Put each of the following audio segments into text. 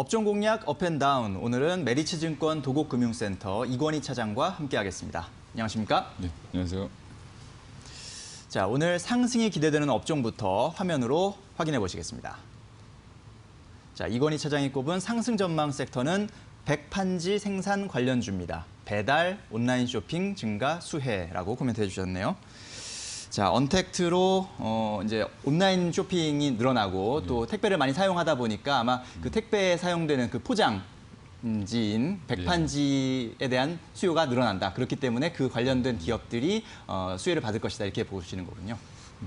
업종 공략 업앤다운 오늘은 메리츠증권 도곡금융센터 이권희 차장과 함께하겠습니다. 안녕하십니까? 네, 안녕하세요. 자 오늘 상승이 기대되는 업종부터 화면으로 확인해 보시겠습니다. 자 이권희 차장이 꼽은 상승 전망 섹터는 백판지 생산 관련주입니다. 배달, 온라인 쇼핑 증가 수혜라고 코멘트해 주셨네요. 자, 언택트로 어 이제 온라인 쇼핑이 늘어나고 또 택배를 많이 사용하다 보니까 아마 그 택배에 사용되는 그 포장 지인 백판지에 대한 수요가 늘어난다. 그렇기 때문에 그 관련된 기업들이 어 수혜를 받을 것이다. 이렇게 보시는 거군요.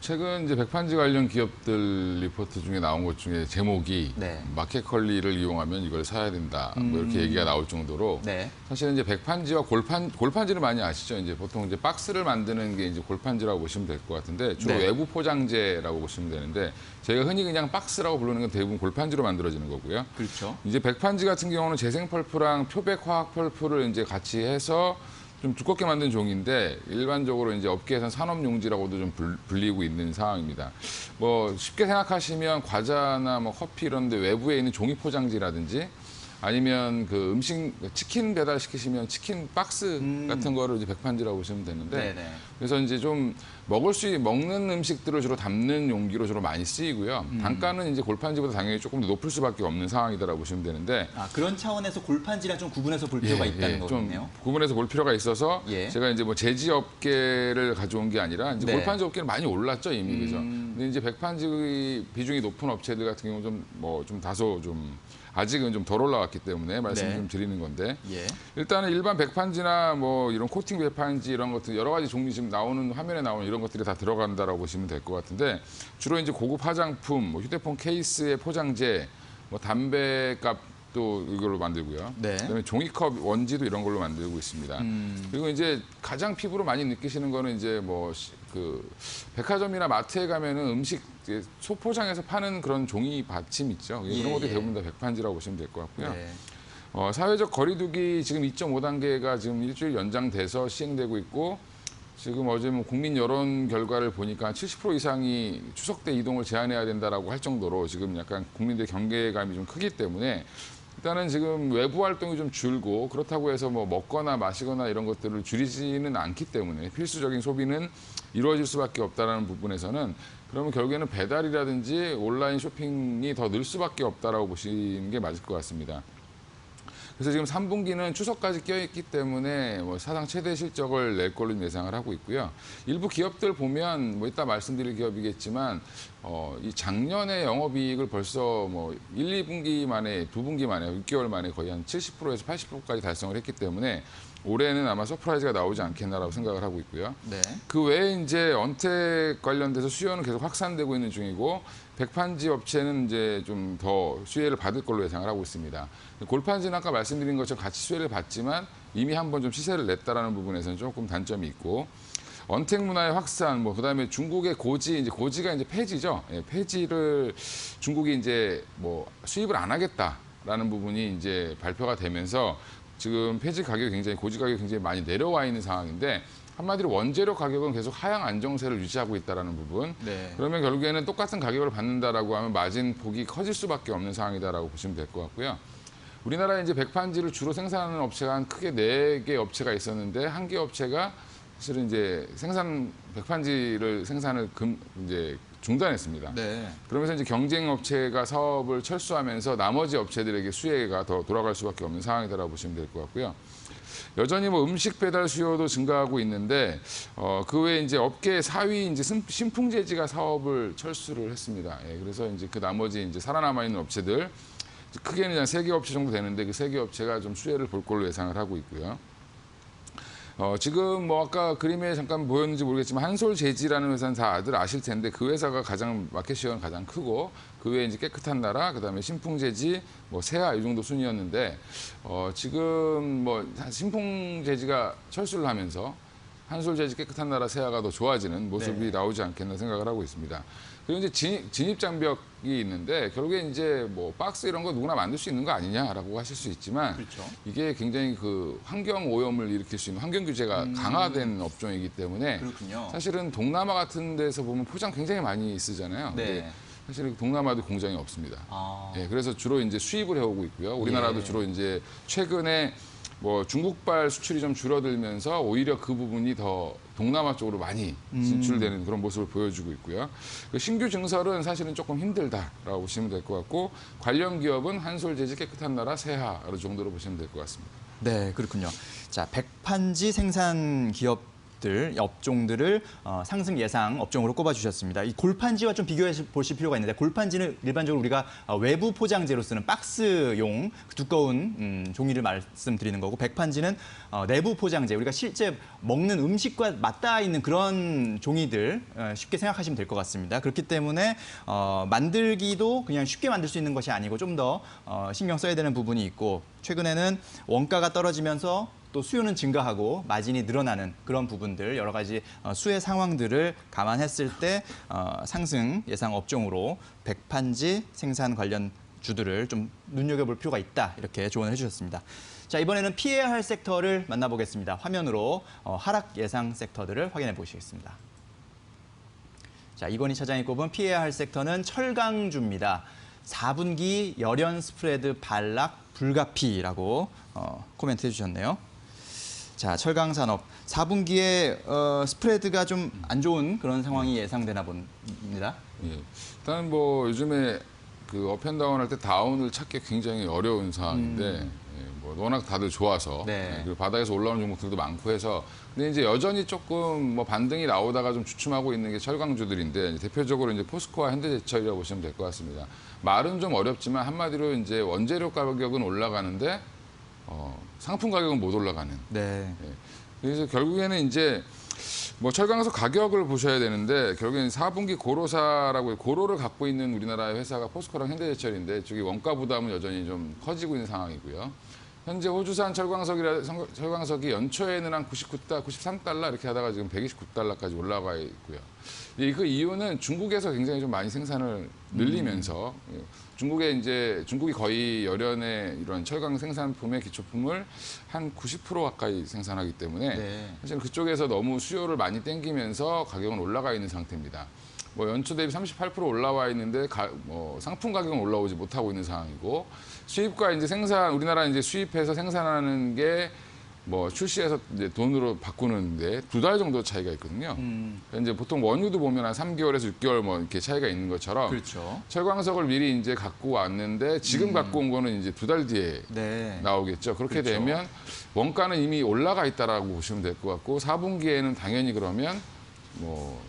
최근 이제 백판지 관련 기업들 리포트 중에 나온 것 중에 제목이 네. 마켓컬리를 이용하면 이걸 사야 된다. 뭐 이렇게 얘기가 나올 정도로 네. 사실은 이제 백판지와 골판 골판지를 많이 아시죠? 이제 보통 이제 박스를 만드는 게 이제 골판지라고 보시면 될 것 같은데 주로 네. 외부 포장재라고 보시면 되는데 저희가 흔히 그냥 박스라고 부르는 건 대부분 골판지로 만들어지는 거고요. 그렇죠. 이제 백판지 같은 경우는 재생 펄프랑 표백 화학 펄프를 이제 같이 해서 좀 두껍게 만든 종인데 일반적으로 이제 업계에서는 산업용지라고도 좀 불- 불리고 있는 상황입니다. 뭐 쉽게 생각하시면 과자나 뭐 커피 이런 데 외부에 있는 종이 포장지라든지 아니면 그 음식 치킨 배달 시키시면 치킨 박스 같은 거를 이제 백판지라고 보시면 되는데 음. 네네. 그래서 이제 좀 먹을 수 있- 먹는 음식들을 주로 담는 용기로 주로 많이 쓰이고요. 음. 단가는 이제 골판지보다 당연히 조금 더 높을 수밖에 없는 상황이다라고 보시면 되는데 아 그런 차원에서 골판지랑 좀 구분해서 볼 필요가 있다는 예, 좀 거겠네요. 구분해서 볼 필요가 있어서 예. 제가 이제 뭐 제지 업계를 가져온 게 아니라 이제 네. 음. 골판지 업계는 많이 올랐죠 이미 그죠. 근데 이제 백판지 비중이 높은 업체들 같은 경우 좀 뭐 좀 다소 좀 아직은 좀 덜 올라왔기 때문에 말씀 네. 좀 드리는 건데 예. 일단은 일반 백판지나 뭐 이런 코팅 백판지 이런 것들 여러 가지 종류 지금 나오는 화면에 나오는 이런 것들이 다 들어간다라고 보시면 될 것 같은데 주로 이제 고급 화장품, 뭐 휴대폰 케이스의 포장재, 뭐 담배값 도 이걸로 만들고요. 네. 그다음에 종이컵 원지도 이런 걸로 만들고 있습니다. 음. 그리고 이제 가장 피부로 많이 느끼시는 거는 이제 뭐 그 백화점이나 마트에 가면은 음식 소포장에서 파는 그런 종이 받침 있죠. 예, 그런 것들이 예. 대부분 다 백판지라고 보시면 될 것 같고요. 네. 어, 사회적 거리두기 지금 2.5단계가 지금 일주일 연장돼서 시행되고 있고 지금 어제 뭐 국민 여론 결과를 보니까 70% 이상이 추석 때 이동을 제한해야 된다라고 할 정도로 지금 약간 국민들의 경계감이 좀 크기 때문에 일단은 지금 외부 활동이 좀 줄고 그렇다고 해서 뭐 먹거나 마시거나 이런 것들을 줄이지는 않기 때문에 필수적인 소비는 이루어질 수밖에 없다라는 부분에서는 그러면 결국에는 배달이라든지 온라인 쇼핑이 더 늘 수밖에 없다라고 보시는 게 맞을 것 같습니다. 그래서 지금 3분기는 추석까지 껴있기 때문에 뭐 사상 최대 실적을 낼 걸로 예상을 하고 있고요. 일부 기업들 보면 뭐 이따 말씀드릴 기업이겠지만 어, 이 작년에 영업이익을 벌써 뭐 1, 2분기 만에, 2분기 만에, 6개월 만에 거의 한 70%에서 80%까지 달성을 했기 때문에 올해는 아마 서프라이즈가 나오지 않겠나라고 생각을 하고 있고요. 네. 그 외에 이제 언택 관련돼서 수요는 계속 확산되고 있는 중이고 백판지 업체는 이제 좀 더 수혜를 받을 걸로 예상을 하고 있습니다. 골판지는 아까 말씀드린 것처럼 같이 수혜를 받지만 이미 한번 좀 시세를 냈다라는 부분에서는 조금 단점이 있고 언택 문화의 확산, 뭐 그다음에 중국의 고지, 이제 고지가 이제 폐지죠. 예, 폐지를 중국이 이제 뭐 수입을 안 하겠다라는 부분이 이제 발표가 되면서 지금 폐지 가격이 굉장히 고지 가격이 굉장히 많이 내려와 있는 상황인데 한마디로 원재료 가격은 계속 하향 안정세를 유지하고 있다라는 부분. 네. 그러면 결국에는 똑같은 가격을 받는다라고 하면 마진 폭이 커질 수밖에 없는 상황이다라고 보시면 될 것 같고요. 우리나라에 이제 백판지를 주로 생산하는 업체가 한 크게 네 개 업체가 있었는데 한 개 업체가 사실은 이제 생산 백판지를 생산을 금 이제 중단했습니다. 네. 그러면서 이제 경쟁 업체가 사업을 철수하면서 나머지 업체들에게 수혜가 더 돌아갈 수밖에 없는 상황이다라고 보시면 될 것 같고요. 여전히 뭐 음식 배달 수요도 증가하고 있는데 어, 그 외에 이제 업계 4위 이제 신- 신풍제지가 사업을 철수를 했습니다. 예, 그래서 이제 그 나머지 이제 살아남아 있는 업체들 크게는 한 세 개 업체 정도 되는데 그 세 개 업체가 좀 수혜를 볼 걸로 예상을 하고 있고요. 어, 지금 뭐 아까 그림에 잠깐 보였는지 모르겠지만 한솔재지라는 회사는 다들 아실 텐데 그 회사가 가장 마켓 시어는 가장 크고 그 외에 이제 깨끗한 나라 그다음에 신풍재지 뭐 세아 이 정도 순이었는데 어, 지금 뭐 신풍재지가 철수를 하면서 한솔재지 깨끗한 나라 세아가 더 좋아지는 모습이 네. 나오지 않겠나 생각을 하고 있습니다. 그리고 이제 진입, 진입 장벽이 있는데 결국에 이제 뭐 박스 이런 거 누구나 만들 수 있는 거 아니냐라고 하실 수 있지만 그렇죠. 이게 굉장히 그 환경 오염을 일으킬 수 있는 환경 규제가 강화된 업종이기 때문에 음. 그렇군요. 사실은 동남아 같은 데서 보면 포장 굉장히 많이 쓰잖아요. 네. 근데 사실은 동남아도 공장이 없습니다. 아. 예, 그래서 주로 이제 수입을 해오고 있고요. 우리나라도 예. 주로 이제 최근에 뭐 중국발 수출이 좀 줄어들면서 오히려 그 부분이 더 동남아 쪽으로 많이 음. 진출되는 그런 모습을 보여주고 있고요. 그 신규 증설은 사실은 조금 힘들다라고 보시면 될 것 같고 관련 기업은 한솔재지 깨끗한 나라 세하 정도로 보시면 될 것 같습니다. 네, 그렇군요. 자, 백판지 생산 기업 들 업종들을 어, 상승 예상 업종으로 꼽아주셨습니다. 이 골판지와 좀 비교해 보실 필요가 있는데 골판지는 일반적으로 우리가 어, 외부 포장재로 쓰는 박스용 그 두꺼운 음, 종이를 말씀드리는 거고 백판지는 어, 내부 포장재 우리가 실제 먹는 음식과 맞닿아 있는 그런 종이들 어, 쉽게 생각하시면 될 것 같습니다. 그렇기 때문에 어, 만들기도 그냥 쉽게 만들 수 있는 것이 아니고 좀더 어, 신경 써야 되는 부분이 있고 최근에는 원가가 떨어지면서 또 수요는 증가하고 마진이 늘어나는 그런 부분들 여러 가지 어, 수혜 상황들을 감안했을 때 어, 상승 예상 업종으로 백판지 생산 관련 주들을 좀 눈여겨볼 필요가 있다 이렇게 조언을 해주셨습니다. 자 이번에는 피해야 할 섹터를 만나보겠습니다. 화면으로 어, 하락 예상 섹터들을 확인해 보시겠습니다. 자, 이건희 차장이 꼽은 피해야 할 섹터는 철강주입니다. 4분기 열연 스프레드 반락 불가피라고 어, 코멘트 해주셨네요. 자, 철강 산업 4분기에 어, 스프레드가 좀 안 좋은 그런 상황이 예상되나 봅니다. 예. 일단 뭐 요즘에 그 업앤다운 할 때 다운을 찾기 굉장히 어려운 상황인데 예, 뭐 워낙 다들 좋아서 네. 예, 그리고 바닥에서 올라오는 종목들도 많고 해서 근데 이제 여전히 조금 뭐 반등이 나오다가 좀 주춤하고 있는 게 철강주들인데 대표적으로 이제 포스코와 현대제철이라고 보시면 될 것 같습니다. 말은 좀 어렵지만 한마디로 이제 원재료 가격은 올라가는데 어, 상품 가격은 못 올라가는 네. 그래서 결국에는 이제 뭐 철강에서 가격을 보셔야 되는데 결국에는 4분기 고로사라고 고로를 갖고 있는 우리나라의 회사가 포스코랑 현대제철인데 저기 원가 부담은 여전히 좀 커지고 있는 상황이고요. 현재 호주산 철광석이라 성- 철광석이 연초에는 한 99달, 93달러 이렇게 하다가 지금 129달러까지 올라가 있고요. 이- 그 이유는 중국에서 굉장히 좀 많이 생산을 늘리면서 예, 중국에 이제 중국이 거의 열연의 이런 철강 생산품의 기초품을 한 90% 가까이 생산하기 때문에 네. 사실 그쪽에서 너무 수요를 많이 땡기면서 가격은 올라가 있는 상태입니다. 뭐 연초 대비 38% 올라와 있는데 가- 뭐 상품 가격은 올라오지 못하고 있는 상황이고 수입과 이제 생산 우리나라 이제 수입해서 생산하는 게 뭐 출시해서 이제 돈으로 바꾸는데 두 달 정도 차이가 있거든요. 음, 이제 보통 원유도 보면 한 3개월에서 6개월 뭐 이렇게 차이가 있는 것처럼 그렇죠. 철광석을 미리 이제 갖고 왔는데 지금 갖고 온 거는 이제 두 달 뒤에 네. 나오겠죠. 그렇게 그렇죠. 되면 원가는 이미 올라가 있다라고 보시면 될 것 같고 4분기에는 당연히 그러면 뭐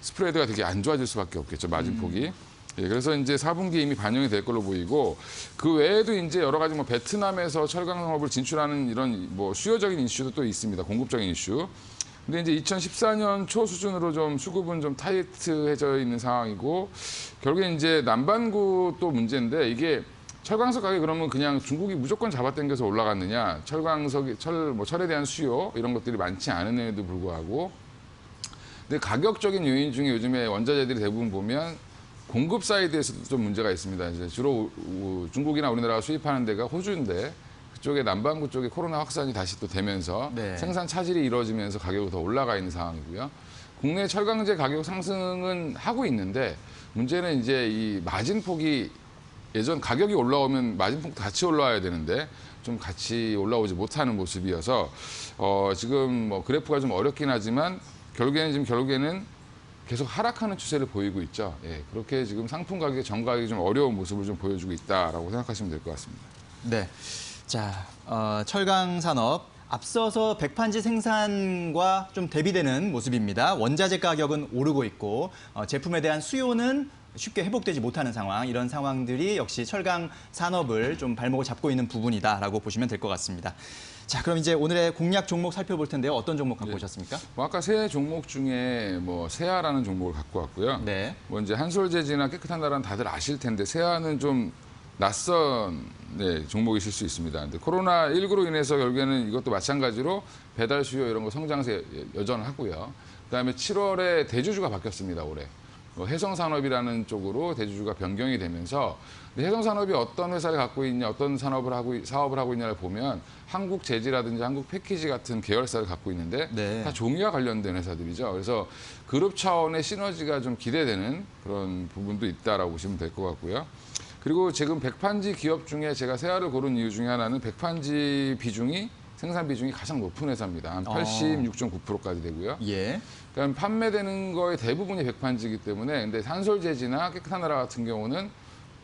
스프레드가 되게 안 좋아질 수밖에 없겠죠. 마진 폭이. 예, 그래서 이제 4분기에 이미 반영이 될 걸로 보이고 그 외에도 이제 여러 가지 뭐 베트남에서 철강 산업을 진출하는 이런 뭐 수요적인 이슈도 또 있습니다. 공급적인 이슈. 근데 이제 2014년 초 수준으로 좀 수급은 좀 타이트해져 있는 상황이고 결국에 이제 남반구 또 문제인데 이게 철광석 가격이 그러면 그냥 중국이 무조건 잡아당겨서 올라갔느냐 철광석이 철 뭐 철에 대한 수요 이런 것들이 많지 않은 에도 불구하고 근데 가격적인 요인 중에 요즘에 원자재들이 대부분 보면 공급 사이드에서도 좀 문제가 있습니다. 이제 주로 중국이나 우리나라가 수입하는 데가 호주인데 그쪽에 남반구 쪽에 코로나 확산이 다시 또 되면서 네. 생산 차질이 이루어지면서 가격이 더 올라가 있는 상황이고요. 국내 철강제 가격 상승은 하고 있는데 문제는 이제 이 마진 폭이 예전 가격이 올라오면 마진폭도 같이 올라와야 되는데 좀 같이 올라오지 못하는 모습이어서 어 지금 뭐 그래프가 좀 어렵긴 하지만 결국에는 지금 결국에는 계속 하락하는 추세를 보이고 있죠. 예, 그렇게 지금 상품 가격이 좀 어려운 모습을 좀 보여주고 있다라고 생각하시면 될 것 같습니다. 네. 자, 어, 철강 산업 앞서서 백판지 생산과 좀 대비되는 모습입니다. 원자재 가격은 오르고 있고 어, 제품에 대한 수요는 쉽게 회복되지 못하는 상황. 이런 상황들이 역시 철강 산업을 좀 발목을 잡고 있는 부분이다라고 보시면 될 것 같습니다. 자, 그럼 이제 오늘의 공략 종목 살펴볼 텐데요. 어떤 종목 갖고 네. 오셨습니까? 뭐 아까 세 종목 중에 뭐 세아라는 종목을 갖고 왔고요. 네. 뭐 이제 한솔재지나 깨끗한 나라는 다들 아실 텐데 세아는 좀 낯선 네, 종목이실 수 있습니다. 근데 코로나 19로 인해서 결국에는 이것도 마찬가지로 배달 수요 이런 거 성장세 여전하고요. 그다음에 7월에 대주주가 바뀌었습니다 올해. 뭐 해성산업이라는 쪽으로 대주주가 변경이 되면서 해성산업이 어떤 회사를 갖고 있냐, 어떤 산업을 하고 있- 사업을 하고 있냐를 보면 한국 제지라든지 한국 패키지 같은 계열사를 갖고 있는데 네. 다 종이와 관련된 회사들이죠. 그래서 그룹 차원의 시너지가 좀 기대되는 그런 부분도 있다라고 보시면 될 것 같고요. 그리고 지금 백판지 기업 중에 제가 세아를 고른 이유 중에 하나는 백판지 비중이 생산 비중이 가장 높은 회사입니다. 한 어. 86.9%까지 되고요. 예. 그러니까 판매되는 거의 대부분이 백판지이기 때문에 근데 산솔재지나 깨끗한 나라 같은 경우는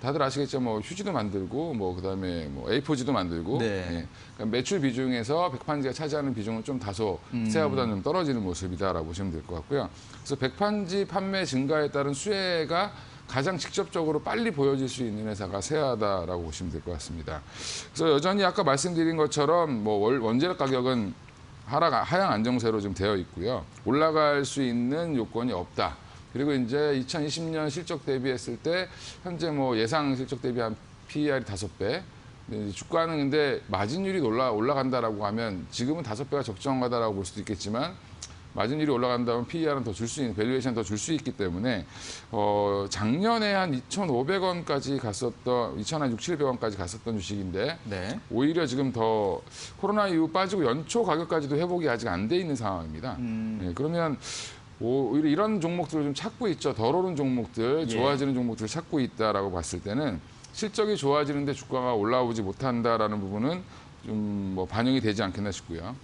다들 아시겠죠. 뭐 휴지도 만들고 뭐 그다음에 뭐 A4지도 만들고 네. 예. 그러니까 매출 비중에서 백판지가 차지하는 비중은 좀 다소 음. 세아보다는 좀 떨어지는 모습이다라고 보시면 될 것 같고요. 그래서 백판지 판매 증가에 따른 수혜가 가장 직접적으로 빨리 보여질 수 있는 회사가 세아다라고 보시면 될 것 같습니다. 그래서 여전히 아까 말씀드린 것처럼 뭐 월- 원재료 가격은 하락 하향 안정세로 지금 되어 있고요. 올라갈 수 있는 요건이 없다. 그리고 이제 2020년 실적 대비했을 때 현재 뭐 예상 실적 대비한 PER이 다섯 배. 근데 이제 주가는 근데 마진율이 올라 올라간다라고 하면 지금은 다섯 배가 적정하다라고 볼 수도 있겠지만 마진율이 올라간다면 PER은 더 줄 수 있는 밸류에이션 더 줄 수 있기 때문에 어 작년에 한 2,500원까지 갔었던 2,600, 700원까지 갔었던 주식인데 네. 오히려 지금 더 코로나 이후 빠지고 연초 가격까지도 회복이 아직 안 돼 있는 상황입니다. 음. 예, 그러면 오히려 이런 종목들을 좀 찾고 있죠. 덜 오른 종목들, 예. 좋아지는 종목들을 찾고 있다라고 봤을 때는 실적이 좋아지는데 주가가 올라오지 못한다라는 부분은 좀 뭐 반영이 되지 않겠나 싶고요.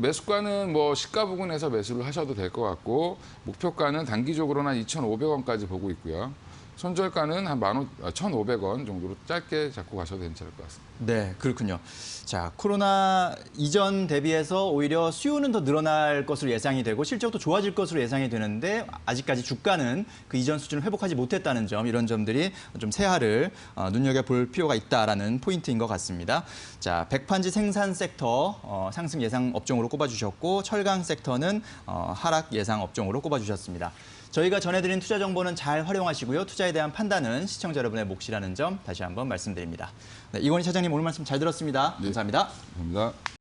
매수가는 뭐 시가 부근에서 매수를 하셔도 될 것 같고 목표가는 단기적으로는 한 2,500원까지 보고 있고요. 손절가는 한 1,500원 정도로 짧게 잡고 가셔도 괜찮을 것 같습니다. 네, 그렇군요. 자, 코로나 이전 대비해서 오히려 수요는 더 늘어날 것으로 예상이 되고 실적도 좋아질 것으로 예상이 되는데 아직까지 주가는 그 이전 수준을 회복하지 못했다는 점 이런 점들이 좀 세하를 어, 눈여겨볼 필요가 있다라는 포인트인 것 같습니다. 자, 백판지 생산 섹터 어, 상승 예상 업종으로 꼽아주셨고 철강 섹터는 어, 하락 예상 업종으로 꼽아주셨습니다. 저희가 전해드린 투자 정보는 잘 활용하시고요. 투자에 대한 판단은 시청자 여러분의 몫이라는 점 다시 한번 말씀드립니다. 네, 이건희 차장님 오늘 말씀 잘 들었습니다. 감사합니다. 감사합니다.